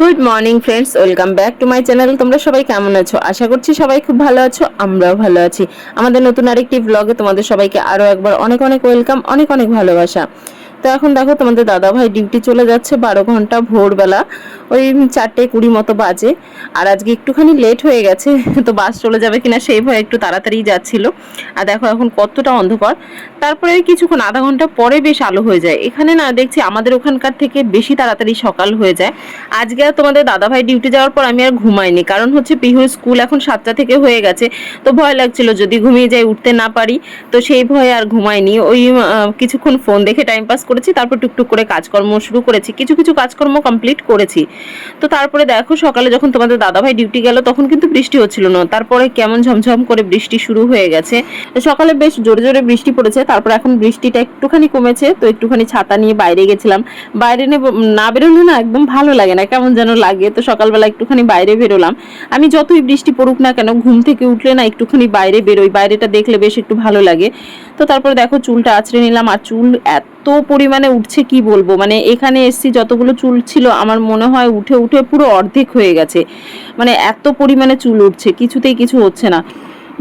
Good morning friends welcome back to my channel তোমরা সবাই কেমন আছো? আশা করছি সবাই খুব ভালো আছো, আমরাও ভালো আছি। আমাদের নতুন আরেকটি ব্লগে তোমাদের সবাইকে আরও একবার অনেক অনেক ওয়েলকাম অনেক অনেক ভালোবাসা। তো এখন দেখো তোমাদের দাদা ভাই ডিউটি চলে যাচ্ছে বারো ঘণ্টা ভোরবেলা। ওই চারটে কুড়ি মতো বাজে। আর আজকে একটুখানি লেট হয়ে গেছে, তো বাস চলে যাবে কিনা সেই ভয়ে একটু তাড়াতাড়ি যাচ্ছিল। আর দেখো এখন কতটা অন্ধকার। তারপরে কিছুক্ষণ, আধা ঘণ্টা পরে বেশ আলো হয়ে যায়। এখানে না দেখছি আমাদের ওখানকার থেকে বেশি তাড়াতাড়ি সকাল হয়ে যায়। আজকে আর তোমাদের দাদাভাই ডিউটি যাওয়ার পর আমি আর ঘুমাইনি, কারণ হচ্ছে পিহুর স্কুল এখন সাতটা থেকে হয়ে গেছে। তো ভয় লাগছিল যদি ঘুমিয়ে যাই, উঠতে না পারি। তো সেই ভয়ে আর ঘুমাইনি। ওই কিছুক্ষণ ফোন দেখে টাইম পাস করেছি, তারপর টুকটুক করে কাজকর্ম শুরু করেছি। কিছু কিছু কাজকর্ম কমপ্লিট করেছি। তো তারপরে দেখো সকালে যখন তোমাদের দাদাভাই ডিউটি গেল, তখন কিন্তু বৃষ্টি হচ্ছিল না। তারপরে কেমন ঝমঝম করে বৃষ্টি শুরু হয়ে গেছে। সকালে বেশ জোরে জোরে বৃষ্টি পড়েছে, তারপর এখন বৃষ্টিটা একটুখানি কমেছে। তো একটুখানি ছাতা নিয়ে বাইরে গেছিলাম। বাইরে না বেরোলে না একদম ভালো লাগে না, কেমন যেন লাগে। তো সকালবেলা একটুখানি বাইরে বেরোলাম। আমি যতই বৃষ্টি পড়ুক না কেন, ঘুম থেকে উঠলে না একটুখানি বাইরে বেরোই। বাইরেটা দেখলে বেশ একটু ভালো লাগে। তো তারপরে দেখো চুলটা আছড়ে নিলাম। আর চুল এত পরিমাণে উঠছে কি বলব? মানে এখানে এসছি যতগুলো চুল ছিল, আমার মনে হয় উঠে উঠে পুরো অর্ধেক হয়ে গেছে। মানে এত পরিমাণে চুল উঠছে, কিছুতেই কিছু হচ্ছে না।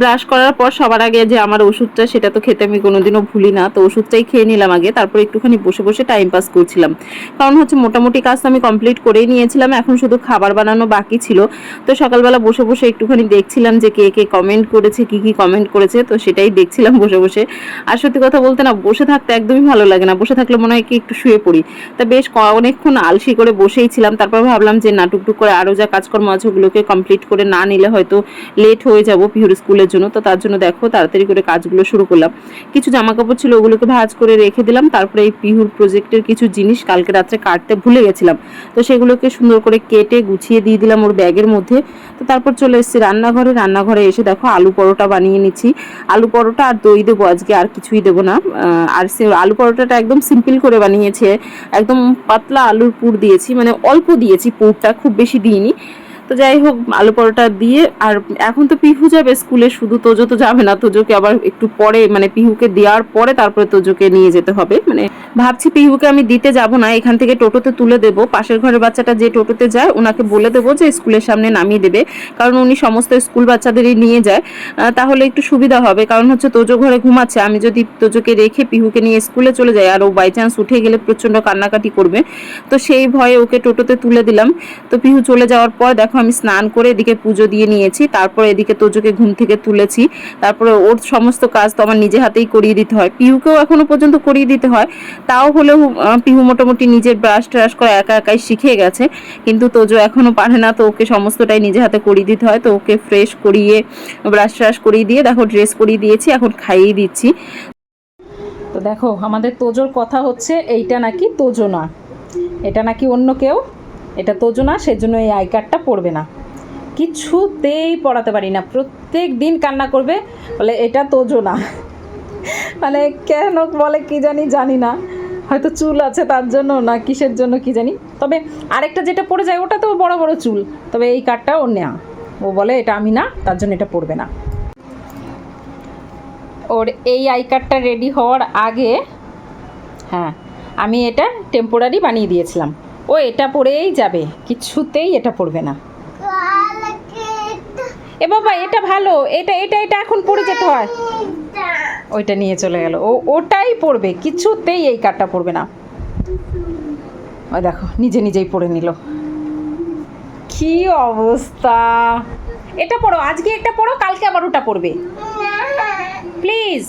ব্রাশ করার পর সবার আগে যে আমার ওষুধটা, সেটা তো খেতে আমি কোনোদিনও ভুলি না। তো ওষুধটাই খেয়ে নিলাম আগে, তারপর একটুখানি বসে বসে টাইম পাস করছিলাম। কারণ হচ্ছে মোটামুটি কাজ আমি কমপ্লিট করেই নিয়েছিলাম, এখন শুধু খাবার বানানো বাকি ছিল। তো সকালবেলা বসে বসে একটুখানি দেখছিলাম যে কে কে কমেন্ট করেছে, কি কি কমেন্ট করেছে, তো সেটাই দেখছিলাম বসে বসে। আর সত্যি কথা বলতে না, বসে থাকতে একদমই ভালো লাগে না। বসে থাকলে মনে হয় কি একটু শুয়ে পড়ি। তা বেশ অনেকক্ষণ আলসি করে বসেই ছিলাম, তারপর ভাবলাম যে না, টুকটুক করে আরও যা কাজকর্ম আছে ওগুলোকে কমপ্লিট করে না নিলে হয়তো লেট হয়ে যাব পিহুর স্কুলের জন্য, তো তার জন্য দেখো তাড়াতাড়ি করে কাজগুলো শুরু করলাম। কিছু জামা কাপড় ছিল, ওগুলোকে ভাজ করে রেখে দিলাম। তারপরে এই পিহুর প্রজেক্টের কিছু জিনিস কালকে রাত্রে কাটতে ভুলে গেছিলাম। তো সেগুলোকে সুন্দর করে কেটে গুছিয়ে দিয়ে দিলাম ওর ব্যাগের মধ্যে। তো তারপর চলে এসেছি রান্নাঘরে। রান্নাঘরে এসে দেখো আলু পরোটা বানিয়ে নিচ্ছি। আলু পরোটা আর দই দেবো, আজকে আর কিছুই দেবো না। আর সে আলু পরোটাটা একদম সিম্পল করে বানিয়েছে। একদম পাতলা আলুর পুর দিয়েছি মানে অল্প দিয়েছি পুরটা, খুব বেশি দিইনি। তো যাই হোক, আলু পরোটা দিয়ে, আর এখন তো পিহু যাবে স্কুলে, শুধু তোজো তো যাবে না, তোজোকে আবার একটু পরে মানে পিহুকে দেওয়ার পরে তারপরে তোজোকে নিয়ে যেতে হবে। মানে ভাবছি পিহুকে আমি দিতে যাব না, এখান থেকে টোটোতে তুলে দেবো। পাশের ঘরের বাচ্চাটা যে টোটোতে যায়, ওনাকে বলে দেবো যে স্কুলের সামনে নামিয়ে দেবে, কারণ উনি সমস্ত স্কুল বাচ্চাদেরই নিয়ে যায়। তাহলে একটু সুবিধা হবে, কারণ হচ্ছে তোজো ঘরে ঘুমাচ্ছে, আমি যদি তোজোকে রেখে পিহুকে নিয়ে স্কুলে চলে যাই, আর ও বাই চান্স উঠে গেলে প্রচণ্ড কান্নাকাটি করবে, তো সেই ভয়ে ওকে টোটোতে তুলে দিলাম। তো পিহু চলে যাওয়ার পর দেখো আমি স্নান করে এদিকে পুজো দিয়ে নিয়েছি, তারপর এদিকে তোজোকে ঘুম থেকে তুলেছি, তারপরে ওর সমস্ত কাজ তো আমার নিজে হাতেই করিয়ে দিতে হয়। পিহুকেও এখনও পর্যন্ত করিয়ে দিতে হয়, তাও হলেও পিহু মোটামুটি নিজের ব্রাশ ট্রাশ করে একা একাই শিখে গেছে, কিন্তু তোজো এখনও পারে না, তো ওকে সমস্তটাই নিজে হাতে করিয়ে দিতে হয়, তো ওকে ফ্রেশ করিয়ে ব্রাশ ট্রাশ করিয়ে দিয়ে, দেখো ড্রেস করিয়ে দিয়েছি, এখন খাইয়ে দিচ্ছি। তো দেখো, আমাদের তোজোর কথা হচ্ছে, এইটা নাকি তোজো না, এটা নাকি অন্য কেউ? এটা তোজো না, সেজন্য এই আই কার্ডটা পড়বে না। কিছুতেই পড়াতে পারি না। প্রত্যেক দিন কান্না করবে, বলে এটা তোজো না। মানে কেন বলে কি জানি জানি না। হয়তো চুল আছে তার জন্য না কিসের জন্য কি জানি। তবে আরেকটা যেটা পড়ে যায়, ওটা তো বড় বড় চুল। তবে এই কার্ডটা ওর নেওয়া ও বলে এটা আমি না, তার জন্য এটা পড়বে না। ওর এই আই কার্ডটা রেডি হওয়ার আগে হ্যাঁ আমি এটা টেম্পোরারি বানিয়ে দিয়েছিলাম। ও এটা পরেই যাবে কিছুতেই এটা পড়বে না। এ বাবা এটা ভালো এটা এটা এটা এখন পড়ে যেতে হয়। ওইটা নিয়ে চলে গেল ও ওটাই পড়বে কিছুতেই এই কার্ডটা পড়বে না। ওই দেখো নিজে নিজেই পড়ে নিল। কি অবস্থা। এটা পড়ো আজকে একটা পড়ো কালকে আবার ওটা পড়বে। প্লিজ।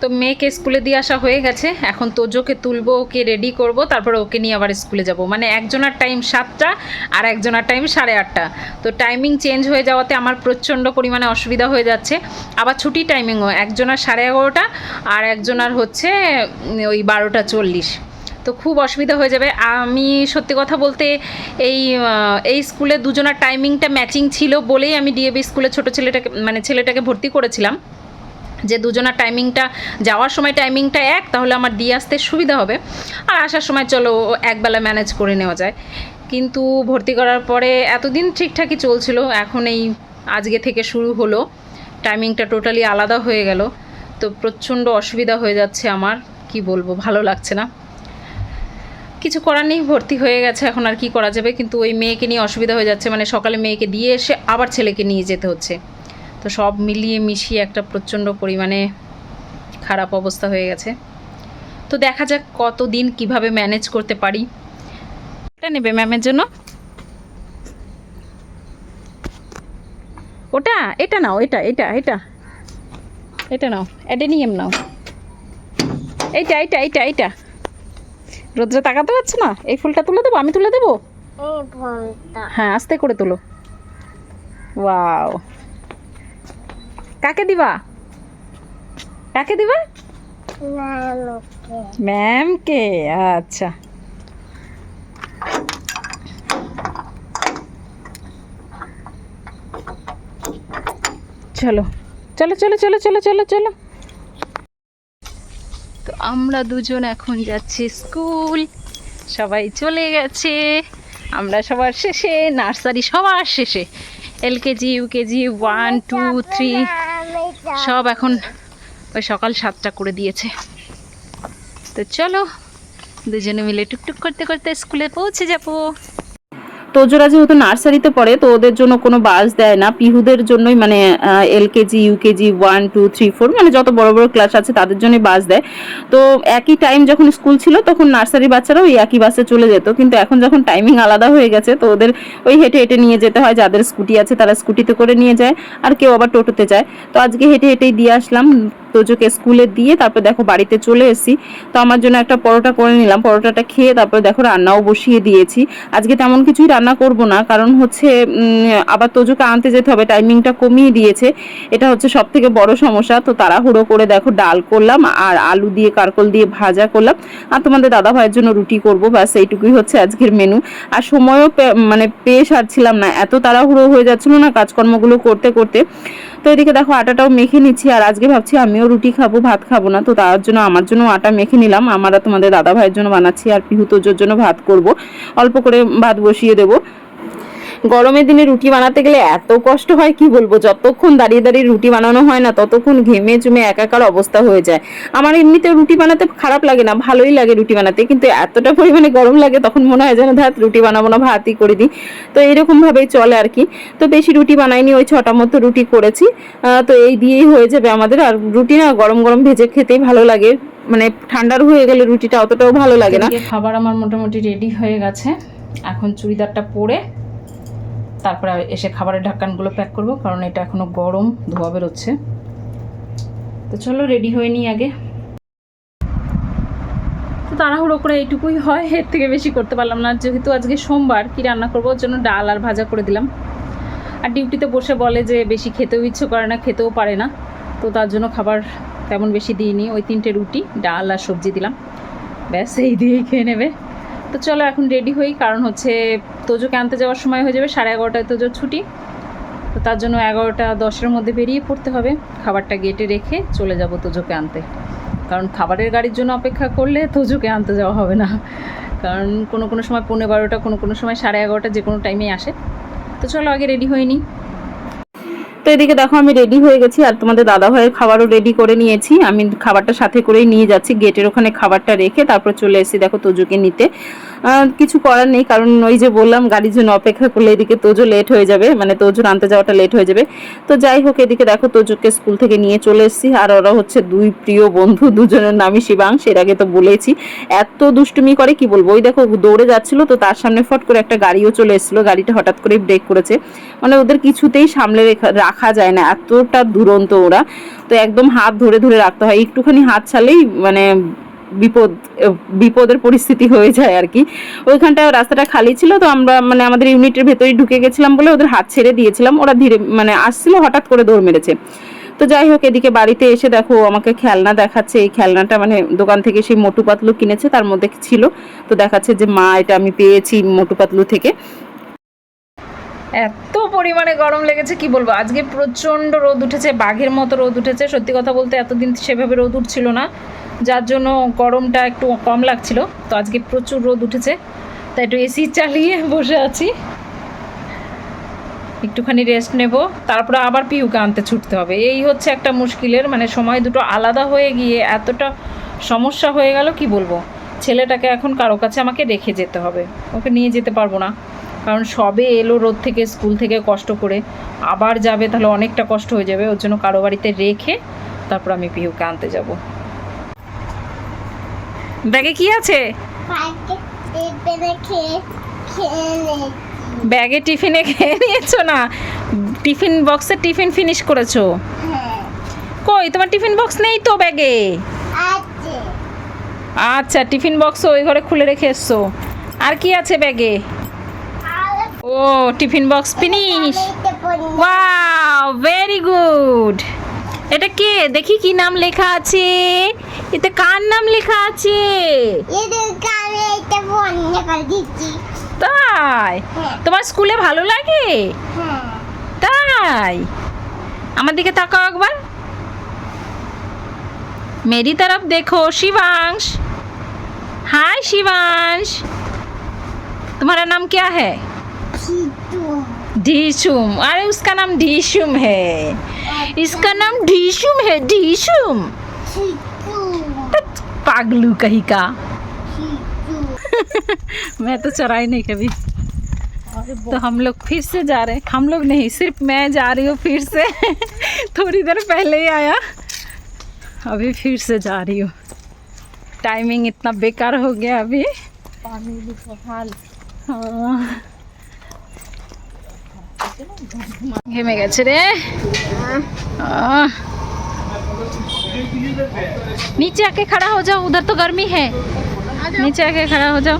তো মেয়েকে স্কুলে দিয়ে আসা হয়ে গেছে। এখন তোজোকে তুলবো, ওকে রেডি করব, তারপর ওকে নিয়ে আবার স্কুলে যাব। মানে একজনের টাইম সাতটা আর একজনের টাইম সাড়ে আটটা। তো টাইমিং চেঞ্জ হয়ে যাওয়াতে আমার প্রচণ্ড পরিমাণে অসুবিধা হয়ে যাচ্ছে। আবার ছুটি টাইমিংও একজনের সাড়ে এগারোটা আর একজনের হচ্ছে ওই বারোটা চল্লিশ। তো খুব অসুবিধা হয়ে যাবে। আমি সত্যি কথা বলতে এই এই স্কুলে দুজনের টাইমিংটা ম্যাচিং ছিল বলেই আমি ডিএবি স্কুলে ছোট ছেলেটাকে মানে ছেলেটাকে ভর্তি করেছিলাম। যে দুজনের টাইমিংটা যাওয়ার সময় টাইমিংটা এক, তাহলে আমার দিয়ে আসতে সুবিধা হবে। আর আসার সময় চলো একবেলা ম্যানেজ করে নেওয়া যায়। কিন্তু ভর্তি করার পরে এতদিন ঠিকঠাকই চলছিল, এখন এই আজকে থেকে শুরু হলো। টাইমিংটা টোটালি আলাদা হয়ে গেল। তো প্রচণ্ড অসুবিধা হয়ে যাচ্ছে আমার, কি বলব, ভালো লাগছে না। কিছু করার নেই, ভর্তি হয়ে গেছে, এখন আর কি করা যাবে? কিন্তু ওই মেয়েকে নিয়ে অসুবিধা হয়ে যাচ্ছে মানে সকালে মেয়েকে দিয়ে এসে আবার ছেলেকে নিয়ে যেতে হচ্ছে। তো সব মিলিয়ে মিশিয়ে একটা প্রচণ্ড পরিমাণে খারাপ অবস্থা হয়ে গেছে। তো দেখা যাক কতদিন কীভাবে ম্যানেজ করতে পারি। এটা নেবে ম্যামের জন্য। ওটা? এটা নাও এটা এটা এটা। এটা নাও অ্যাডেনিয়াম নাও। এইটা এইটা এইটা এইটা। রোদ্রে তাকাতে পারছ না? এই ফুলটা তুলে দেবো আমি তুলে দেবো? হ্যাঁ আস্তে করে তোলো। ওয়াও কাকে দিবা? কাকে দিবা? নানুকে ম্যামকে আচ্ছা। চলো চলো চলো চলো চলো চলো চলো। তো আমরা দুজন এখন যাচ্ছি স্কুল। সবাই চলে গেছে। আমরা সবার শেষে, নার্সারি সবার শেষে। LKG UKG one, two, three. সব এখন ওই সকাল সাতটা করে দিয়েছে। তো চলো দুজনে মিলে টুকটুক করতে করতে স্কুলে পৌঁছে যাব। তোজোরা যেহেতু নার্সারিতে পড়ে, তো ওদের জন্য কোনো বাস দেয় না। পিহুদের জন্যই মানে LKG UKG one, two, three, four মানে যত বড় বড় ক্লাস আছে তাদের জন্যই বাস দেয়। তো একই টাইম যখন স্কুল ছিল, তখন নার্সারি বাচ্চারাও ওই একই বাসে চলে যেত। কিন্তু এখন যখন টাইমিং আলাদা হয়ে গেছে, তো ওদের ওই হেঁটে হেঁটে নিয়ে যেতে হয়। যাদের স্কুটি আছে তারা স্কুটিতে করে নিয়ে যায়, আর কেউ আবার টোটোতে যায়। তো আজকে হেঁটে হেঁটেই দিয়ে আসলাম। তোজোকে স্কুলে দিয়ে তারপর দেখো বাড়িতে চলে এসেছি। তো আমার জন্য একটা পরোটা করে নিলাম, পরোটাটা খেয়ে তারপর দেখো রান্নাও বসিয়ে দিয়েছি। আজকে তেমন কিছুই রান্না করব না, কারণ হচ্ছে আবার তোজোকে আনতে যেতে হবে, টাইমিংটা কমিয়ে দিয়েছে। এটা হচ্ছে সব থেকে বড় সমস্যা। তো তাড়াহুড়ো করে দেখো ডাল করলাম আর আলু দিয়ে কারকল দিয়ে ভাজা করলাম। আর তোমাদের দাদা ভাইয়ের জন্য রুটি করব, ব্যাস এইটুকুই হচ্ছে আজকের মেনু আর সময়ও মানে পেয়ে সারছিলাম না, এত তাড়াহুড়ো হয়ে যাচ্ছিল না কাজকর্মগুলো করতে করতে। তো এদিকে দেখো আটাটাও মেখে নিচ্ছি, আর আজকে ভাবছি আমিও রুটি খাব, ভাত খাব না। তো তার জন্য আমার জন্য আটা মেখে নিলাম। আমার তোমাদের দাদা ভাইয়ের জন্য বানাচ্ছি, আর পিহুতোজোর জন্য ভাত করব। অল্প করে ভাত বসিয়ে দেবো। গরমের দিনে রুটি বানাতে গেলে এত কষ্ট হয়, কি বলব? যতক্ষণ দাঁড়িয়ে দাঁড়িয়ে রুটি বানানো হয় না, ততক্ষণ ঘেমে চুমে একাকার অবস্থা হয়ে যায়। আমার এমনিতে রুটি বানাতে খারাপ লাগে না, ভালোই লাগে রুটি বানাতে, কিন্তু এতটা পরিমাণে গরম লাগে তখন মনে হয় যেন ধাত রুটি বানাবো না, ভাতই করে দিই। তো এরকম ভাবেই চলে আর কি। তো বেশি রুটি বানাইনি, ওই ছটা মতো রুটি করেছি। তো এই দিয়েই হয়ে যাবে আমাদের। আর রুটি না, গরম গরম ভেজে খেতেই ভালো লাগে। মানে ঠান্ডার হয়ে গেলে রুটিটা অতটাও ভালো লাগে না। খাবার আমার মোটামুটি রেডি হয়ে গেছে। এখন চুড়িদারটা পরে তারপরে এসে খাবারের ঢাকানগুলো প্যাক করব, কারণ এটা এখনও গরম, ধোয়া বেরোচ্ছে। তো চলো রেডি হয়ে নিই আগে। তো তাড়াহুড়ো করে এইটুকুই হয়, এর থেকে বেশি করতে পারলাম না। যেহেতু আজকে সোমবার, কি রান্না করব? ওর জন্য ডাল আর ভাজা করে দিলাম। আর ডিউটিতে বসে বলে যে বেশি খেতেও ইচ্ছে করে না, খেতেও পারে না। তো তার জন্য খাবার তেমন বেশি দিইনি। ওই তিনটে রুটি, ডাল আর সবজি দিলাম। ব্যাস, এই দিয়েই খেয়ে নেবে। তো চলো এখন রেডি হই, কারণ হচ্ছে তোজোকে আনতে যাওয়ার সময় হয়ে যাবে সাড়ে এগারোটায় তোজোর ছুটি। তো তার জন্য এগারোটা দশের মধ্যে বেরিয়ে পড়তে হবে। খাবারটা গেটে রেখে চলে যাব তোজোকে আনতে। কারণ খাবারের গাড়ির জন্য অপেক্ষা করলে তোজোকে আনতে যাওয়া হবে না। কারণ কোনো কোনো সময় পৌনে বারোটা, কোনো কোনো সময় সাড়ে এগারোটা যে কোনো টাইমেই আসে। তো চলো আগে রেডি হয়ে নিই। তো এদিকে দেখো আমি রেডি হয়ে গেছি আর তোমাদের দাদা ভাইয়ের খাবারও রেডি করে নিয়েছি। আমি খাবারটা সাথে করেই নিয়ে যাচ্ছি, গেটের ওখানে খাবারটা রেখে তারপর চলে এসেছি দেখো তোজোকে নিতে। কিছু করার নেই, কারণ ওই যে বললাম, গাড়ির জন্য অপেক্ষা করলে এদিকে তোজো লেট হয়ে যাবে মানে তোজোর আনতে যাওয়াটা লেট হয়ে যাবে। তো যাই হোক, এদিকে দেখো তোজোকে স্কুল থেকে নিয়ে চলে এসেছি, আর ওরা হচ্ছে দুই প্রিয় বন্ধু, দুজনের নামই শিবাংশ এর আগে তো বলেছি। এত দুষ্টুমি করে, কি বলব? ওই দেখো দৌড়ে যাচ্ছিল, তো তার সামনে ফট করে একটা গাড়িও চলে এসেছিল, গাড়িটা হঠাৎ করে ব্রেক করেছে। মানে ওদের কিছুতেই সামলে রেখা- রাখা যায় না, এতটা দুরন্ত ওরা। তো একদম হাত ধরে ধরে রাখতে হয়। একটুখানি হাত ছাড়লেই মানে বিপদ, বিপদের পরিস্থিতি হয়ে যায় আর কি। ওইখানটায় রাস্তাটা খালি ছিল তো আমরা মানে আমাদের ইউনিটের ভেতরেই ঢুকে গেছিলাম বলে ওদের হাত ছেড়ে দিয়েছিলাম। ওরা ধীরে মানে আসছিল, হঠাৎ করে দৌড় মেরেছে। তো যাই হোক, এদিকে বাড়িতে এসে দেখো আমাকে খেলনা দেখাচ্ছে। এই খেলনাটা মানে দোকান থেকে সেই মোটু পাতলু কিনেছে, তার মধ্যে ছিল। তো দেখাচ্ছে যে, মা, এটা আমি পেয়েছি মোটু পাতলু থেকে। এত পরিমাণে গরম লেগেছে, কি বলব? আজকে প্রচণ্ড রোদ উঠেছে, বাঘের মতো রোদ উঠেছে। সত্যি কথা বলতে এতদিন সেভাবে রোদ উঠছিল না, যার জন্য গরমটা একটু কম লাগছিল। তো আজকে প্রচুর রোদ উঠেছে, তাই একটু এসি চালিয়ে বসে আছি। একটুখানি রেস্ট নেব, তারপরে আবার পিহুকে আনতে ছুটতে হবে। এই হচ্ছে একটা মুশকিলের মানে সময় দুটো আলাদা হয়ে গিয়ে এতটা সমস্যা হয়ে গেল, কি বলব? ছেলেটাকে এখন কারও কাছে আমাকে রেখে যেতে হবে, ওকে নিয়ে যেতে পারব না। কারণ সবে এলো রোদ থেকে স্কুল থেকে কষ্ট করে। আবার যাবে তাহলে অনেকটা কষ্ট হয়ে যাবে। ওর জন্য কারও বাড়িতে রেখে তারপর আমি পিহুকে আনতে যাব। ব্যাগে কি আছে? ব্যাগে টিফিনে খেয়ে নিয়েছো। না? টিফিন বক্সে টিফিন ফিনিশ করেছ? কই? তোমার টিফিন বক্স নেই তো ব্যাগে? আচ্ছা টিফিন বক্স ওই ঘরে খুলে রেখে এসছো। আর কি আছে ব্যাগে? ও tiffin box finish wow very good এটা কে দেখি কি নাম লেখা আছে এতে কার নাম লেখা আছে তাই তোমার স্কুলে ভালো লাগে তাই আমার দিকে তাকাও একবার मेरी तरफ देखो शिवांश हाय शिवांश तुम्हारा नाम क्या है ढीशुम। अरे उसका नाम ढीशुम है। इसका नाम ढीशुम है ढीशुम। पागलू कहीं का। मैं तो चराई नहीं कभी। तो हम लोग फिर से जा रहे हैं। हम लोग नहीं सिर्फ़ मैं जा रही हूँ फिर से। थोड़ी देर पहले ही आया। अभी फिर से जा रही हूँ। टाइमिंग इतना बेकार हो गया अभी। हाँ। ঘেমে গেছে রে आह। नीचे आके खड़ा हो जाओ उधर तो गर्मी है नीचे आके खड़ा हो जाओ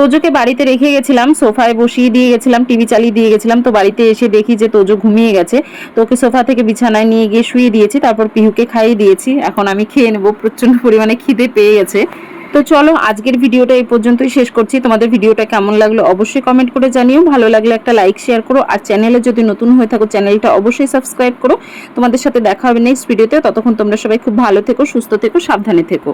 তোজোকে বাড়িতে রেখে গেছিলাম, সোফায় বসিয়ে দিয়ে গেছিলাম, টিভি চালিয়ে দিয়ে গেছিলাম, তো বাড়িতে এসে দেখি যে তোজো ঘুমিয়ে গেছে। তো ওকে সোফা থেকে বিছানায় নিয়ে গিয়ে শুয়ে দিয়েছি, তারপর পিহুকে খাইয়ে দিয়েছি। এখন আমি খেয়ে নেব প্রচণ্ড পরিমাণে খিদে পেয়ে গেছে। তো চলো, আজকের ভিডিওটা এই পর্যন্তই শেষ করছি। তোমাদের ভিডিওটা কেমন লাগল অবশ্যই কমেন্ট করে জানিও। ভালো লাগলে একটা লাইক শেয়ার করো। আর চ্যানেলে যদি নতুন হয়ে থাকো চ্যানেলটা অবশ্যই সাবস্ক্রাইব করো। তোমাদের সাথে দেখা হবে নেক্সট ভিডিওতে ততক্ষণ তোমরা সবাই খুব ভালো থেকো, সুস্থ থেকো, সাবধানে থেকো।